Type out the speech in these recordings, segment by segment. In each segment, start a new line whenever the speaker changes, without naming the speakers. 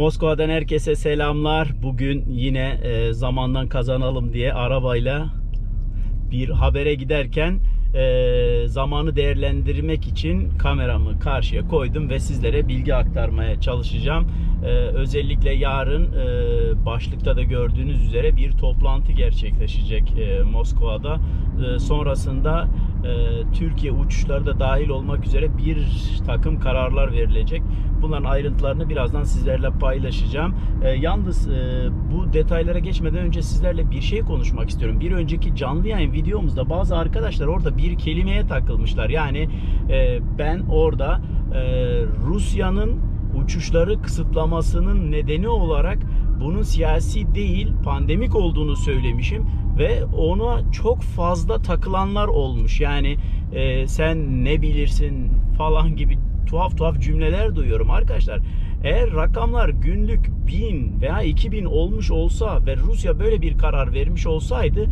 Moskova'dan herkese selamlar. Bugün yine e, zamandan kazanalım diye arabayla bir habere giderken e, zamanı değerlendirmek için kameramı karşıya koydum ve sizlere bilgi aktarmaya çalışacağım. E, özellikle yarın e, başlıkta da gördüğünüz üzere bir toplantı gerçekleşecek e, Moskova'da. E, sonrasında e, Türkiye uçuşları da dahil olmak üzere bir takım kararlar verilecek. Bunların ayrıntılarını birazdan sizlerle paylaşacağım. E, yalnız e, bu detaylara geçmeden önce sizlerle bir şey konuşmak istiyorum. Bir önceki canlı yayın videomuzda bazı arkadaşlar orada bir kelimeye takılmışlar. Yani e, ben orada e, Rusya'nın uçuşları kısıtlamasının nedeni olarak bunun siyasi değil pandemik olduğunu söylemişim ve ona çok fazla takılanlar olmuş. Yani e, sen ne bilirsin falan gibi tuhaf tuhaf cümleler duyuyorum arkadaşlar. Eğer rakamlar günlük 1000 veya 2000 olmuş olsa ve Rusya böyle bir karar vermiş olsaydı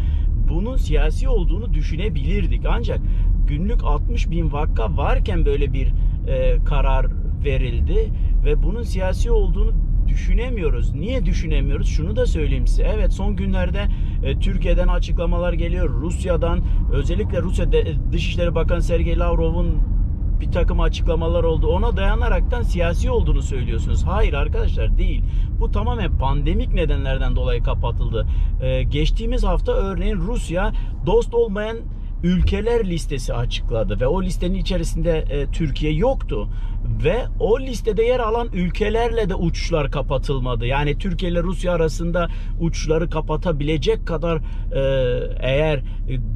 bunun siyasi olduğunu düşünebilirdik. Ancak günlük 60 bin vaka varken böyle bir e, karar verildi ve bunun siyasi olduğunu düşünemiyoruz. Niye düşünemiyoruz? Şunu da söyleyeyim size. Evet son günlerde e, Türkiye'den açıklamalar geliyor. Rusya'dan özellikle Rusya de, Dışişleri Bakanı Sergey Lavrov'un bir takım açıklamalar oldu. Ona dayanaraktan siyasi olduğunu söylüyorsunuz. Hayır arkadaşlar değil. Bu tamamen pandemik nedenlerden dolayı kapatıldı. Ee, geçtiğimiz hafta örneğin Rusya dost olmayan ülkeler listesi açıkladı ve o listenin içerisinde e, Türkiye yoktu ve o listede yer alan ülkelerle de uçuşlar kapatılmadı. Yani Türkiye ile Rusya arasında uçuşları kapatabilecek kadar e, eğer e,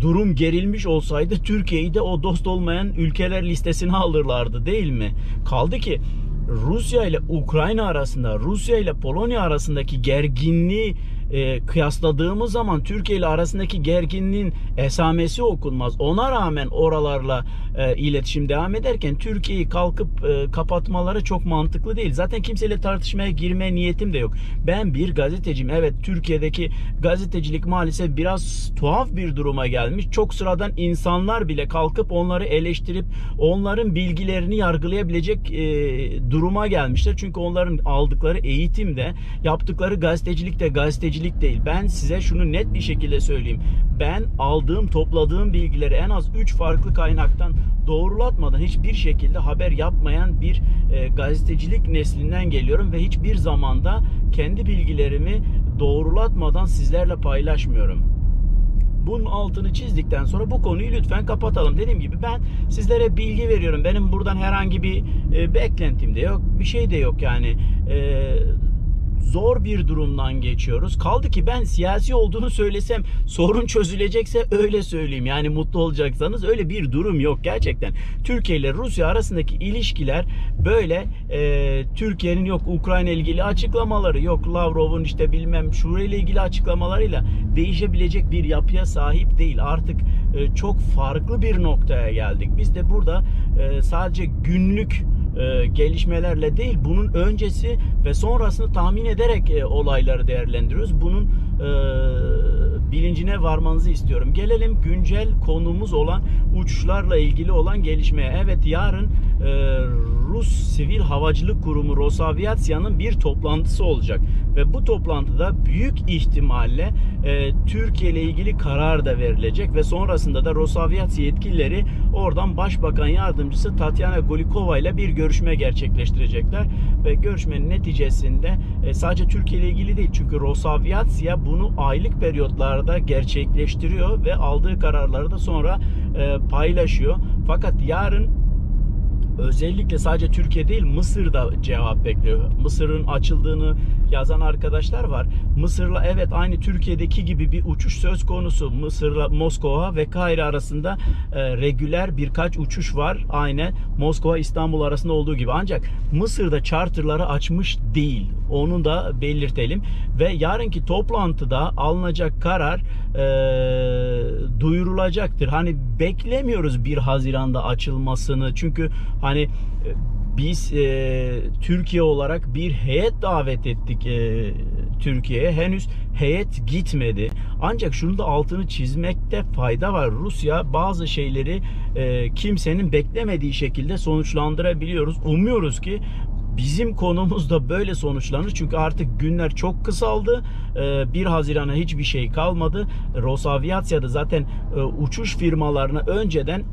durum gerilmiş olsaydı Türkiye'yi de o dost olmayan ülkeler listesine alırlardı değil mi? Kaldı ki Rusya ile Ukrayna arasında, Rusya ile Polonya arasındaki gerginliği e, kıyasladığımız zaman Türkiye ile arasındaki gerginliğin esamesi okunmaz. Ona rağmen oralarla e, iletişim devam ederken Türkiye'yi kalkıp e, kapatmaları çok mantıklı değil. Zaten kimseyle tartışmaya girme niyetim de yok. Ben bir gazeteciyim. Evet Türkiye'deki gazetecilik maalesef biraz tuhaf bir duruma gelmiş. Çok sıradan insanlar bile kalkıp onları eleştirip onların bilgilerini yargılayabilecek e, duruma gelmişler. Çünkü onların aldıkları eğitimde yaptıkları gazetecilik gazetecilik değil. Ben size şunu net bir şekilde söyleyeyim. Ben aldığım, topladığım bilgileri en az 3 farklı kaynaktan doğrulatmadan hiçbir şekilde haber yapmayan bir e, gazetecilik neslinden geliyorum ve hiçbir zamanda kendi bilgilerimi doğrulatmadan sizlerle paylaşmıyorum bunun altını çizdikten sonra bu konuyu lütfen kapatalım. Dediğim gibi ben sizlere bilgi veriyorum. Benim buradan herhangi bir e, beklentim de yok. Bir şey de yok yani. E, zor bir durumdan geçiyoruz. Kaldı ki ben siyasi olduğunu söylesem sorun çözülecekse öyle söyleyeyim. Yani mutlu olacaksanız öyle bir durum yok gerçekten. Türkiye ile Rusya arasındaki ilişkiler böyle e, Türkiye'nin yok Ukrayna ilgili açıklamaları yok Lavrov'un işte bilmem Şure ile ilgili açıklamalarıyla değişebilecek bir yapıya sahip değil. Artık e, çok farklı bir noktaya geldik. Biz de burada e, sadece günlük e, gelişmelerle değil bunun öncesi ve sonrasını tahmin ederek e, olayları değerlendiriyoruz. Bunun e, bilincine varmanızı istiyorum. Gelelim güncel konumuz olan uçuşlarla ilgili olan gelişmeye. Evet yarın e, Rus Sivil Havacılık Kurumu Rosaviasya'nın bir toplantısı olacak ve bu toplantıda büyük ihtimalle e, Türkiye ile ilgili karar da verilecek ve sonrasında da Rosaviasya yetkilileri oradan Başbakan Yardımcısı Tatyana Golikova ile bir görüşme gerçekleştirecekler ve görüşmenin neticesinde e, sadece Türkiye ile ilgili değil çünkü Rosaviasya bunu aylık periyotlarda gerçekleştiriyor ve aldığı kararları da sonra e, paylaşıyor. Fakat yarın özellikle sadece Türkiye değil Mısır'da cevap bekliyor. Mısır'ın açıldığını yazan arkadaşlar var. Mısır'la evet aynı Türkiye'deki gibi bir uçuş söz konusu. Mısır'la Moskova ve Kahire arasında e, regüler birkaç uçuş var. Aynı Moskova İstanbul arasında olduğu gibi. Ancak Mısır'da charterları açmış değil. Onu da belirtelim. Ve yarınki toplantıda alınacak karar e, duyurulacaktır. Hani beklemiyoruz 1 Haziran'da açılmasını. Çünkü hani e, biz e, Türkiye olarak bir heyet davet ettik e, Türkiye'ye. Henüz heyet gitmedi. Ancak şunu da altını çizmekte fayda var. Rusya bazı şeyleri e, kimsenin beklemediği şekilde sonuçlandırabiliyoruz. Umuyoruz ki Bizim konumuz da böyle sonuçlanır. Çünkü artık günler çok kısaldı. Ee, 1 Haziran'a hiçbir şey kalmadı. Rosaviasya'da zaten e, uçuş firmalarına önceden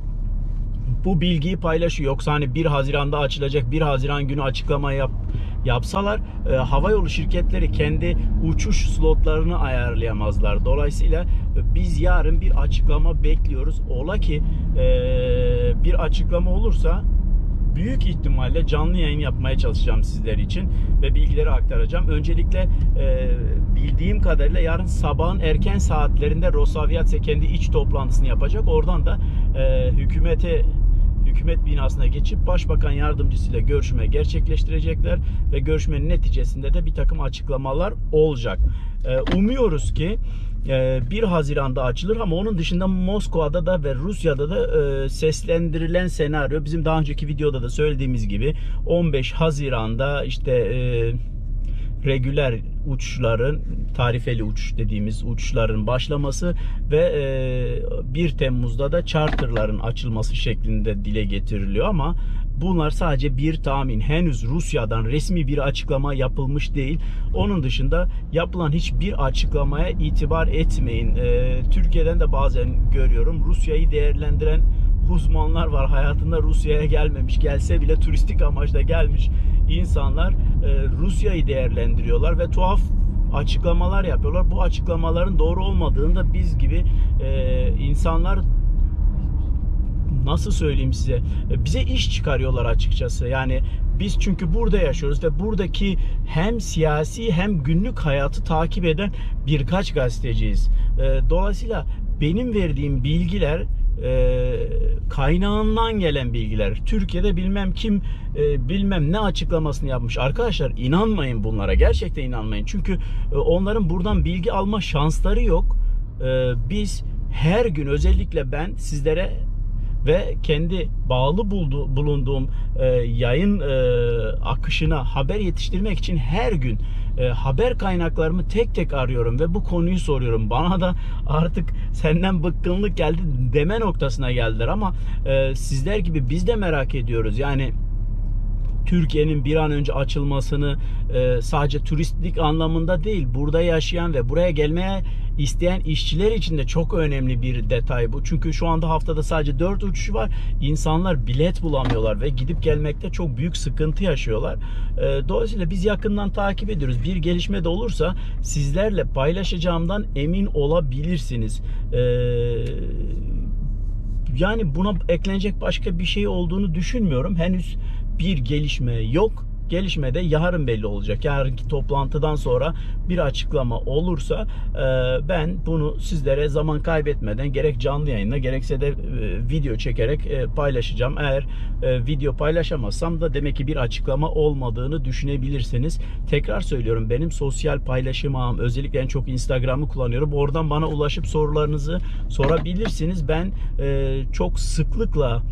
bu bilgiyi paylaşıyor. Yoksa hani 1 Haziran'da açılacak 1 Haziran günü açıklama yap, yapsalar e, havayolu şirketleri kendi uçuş slotlarını ayarlayamazlar. Dolayısıyla e, biz yarın bir açıklama bekliyoruz. Ola ki e, bir açıklama olursa büyük ihtimalle canlı yayın yapmaya çalışacağım sizler için ve bilgileri aktaracağım. Öncelikle e, bildiğim kadarıyla yarın sabahın erken saatlerinde Rosaviatse kendi iç toplantısını yapacak. Oradan da e, hükümete hükümet binasına geçip başbakan yardımcısıyla görüşme gerçekleştirecekler ve görüşmenin neticesinde de bir takım açıklamalar olacak. E, umuyoruz ki 1 Haziran'da açılır ama onun dışında Moskova'da da ve Rusya'da da e, seslendirilen senaryo bizim daha önceki videoda da söylediğimiz gibi 15 Haziran'da işte e, regüler uçuşların tarifeli uçuş dediğimiz uçuşların başlaması ve e, 1 Temmuz'da da charterların açılması şeklinde dile getiriliyor ama bunlar sadece bir tahmin. Henüz Rusya'dan resmi bir açıklama yapılmış değil. Onun dışında yapılan hiçbir açıklamaya itibar etmeyin. E, Türkiye'den de bazen görüyorum Rusya'yı değerlendiren uzmanlar var. Hayatında Rusya'ya gelmemiş, gelse bile turistik amaçla gelmiş insanlar e, Rusya'yı değerlendiriyorlar ve tuhaf açıklamalar yapıyorlar. Bu açıklamaların doğru olmadığını da biz gibi e, insanlar nasıl söyleyeyim size e, bize iş çıkarıyorlar açıkçası. Yani biz çünkü burada yaşıyoruz ve buradaki hem siyasi hem günlük hayatı takip eden birkaç gazeteciyiz. E, Dolayısıyla benim verdiğim bilgiler e, kaynağından gelen bilgiler. Türkiye'de bilmem kim e, bilmem ne açıklamasını yapmış. Arkadaşlar inanmayın bunlara. Gerçekten inanmayın. Çünkü onların buradan bilgi alma şansları yok. Biz her gün özellikle ben sizlere ve kendi bağlı buldu, bulunduğum e, yayın e, akışına haber yetiştirmek için her gün e, haber kaynaklarımı tek tek arıyorum ve bu konuyu soruyorum. Bana da artık senden bıkkınlık geldi deme noktasına geldiler ama e, sizler gibi biz de merak ediyoruz. Yani Türkiye'nin bir an önce açılmasını e, sadece turistlik anlamında değil, burada yaşayan ve buraya gelmeye isteyen işçiler için de çok önemli bir detay bu. Çünkü şu anda haftada sadece 4 uçuş var. İnsanlar bilet bulamıyorlar ve gidip gelmekte çok büyük sıkıntı yaşıyorlar. E, dolayısıyla biz yakından takip ediyoruz. Bir gelişme de olursa sizlerle paylaşacağımdan emin olabilirsiniz. Eee yani buna eklenecek başka bir şey olduğunu düşünmüyorum. Henüz bir gelişme yok. Gelişme de yarın belli olacak. Yarınki toplantıdan sonra bir açıklama olursa e, ben bunu sizlere zaman kaybetmeden gerek canlı yayınla gerekse de e, video çekerek e, paylaşacağım. Eğer video paylaşamazsam da demek ki bir açıklama olmadığını düşünebilirsiniz. Tekrar söylüyorum benim sosyal paylaşım ağım özellikle en çok Instagram'ı kullanıyorum. Oradan bana ulaşıp sorularınızı sorabilirsiniz. Ben çok sıklıkla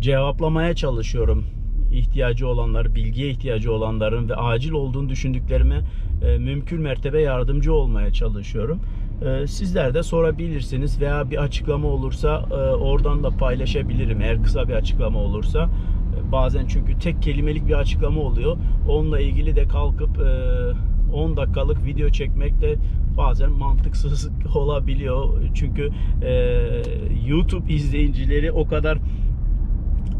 cevaplamaya çalışıyorum ihtiyacı olanlar, bilgiye ihtiyacı olanların ve acil olduğunu düşündüklerime e, mümkün mertebe yardımcı olmaya çalışıyorum. E, sizler de sorabilirsiniz veya bir açıklama olursa e, oradan da paylaşabilirim eğer kısa bir açıklama olursa. Bazen çünkü tek kelimelik bir açıklama oluyor. Onunla ilgili de kalkıp e, 10 dakikalık video çekmek de bazen mantıksız olabiliyor. Çünkü e, YouTube izleyicileri o kadar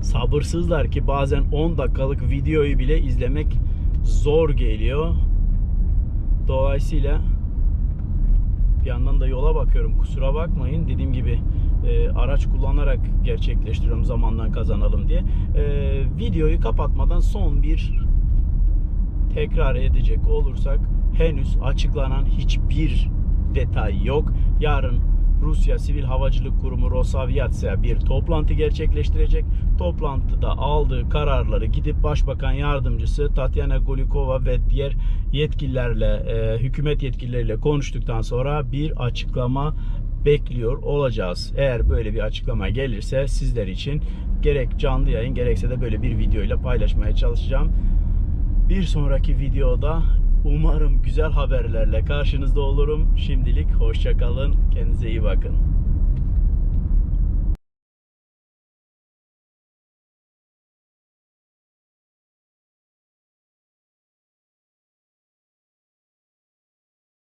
sabırsızlar ki bazen 10 dakikalık videoyu bile izlemek zor geliyor. Dolayısıyla bir yandan da yola bakıyorum. Kusura bakmayın. Dediğim gibi e, araç kullanarak gerçekleştiriyorum zamandan kazanalım diye. E, videoyu kapatmadan son bir tekrar edecek olursak henüz açıklanan hiçbir detay yok. Yarın Rusya Sivil Havacılık Kurumu Rosaviatsia bir toplantı gerçekleştirecek. Toplantıda aldığı kararları gidip Başbakan Yardımcısı Tatyana Golikova ve diğer yetkililerle, e, hükümet yetkilileriyle konuştuktan sonra bir açıklama bekliyor olacağız. Eğer böyle bir açıklama gelirse sizler için gerek canlı yayın gerekse de böyle bir video ile paylaşmaya çalışacağım. Bir sonraki videoda Umarım güzel haberlerle karşınızda olurum. Şimdilik hoşçakalın. Kendinize iyi bakın.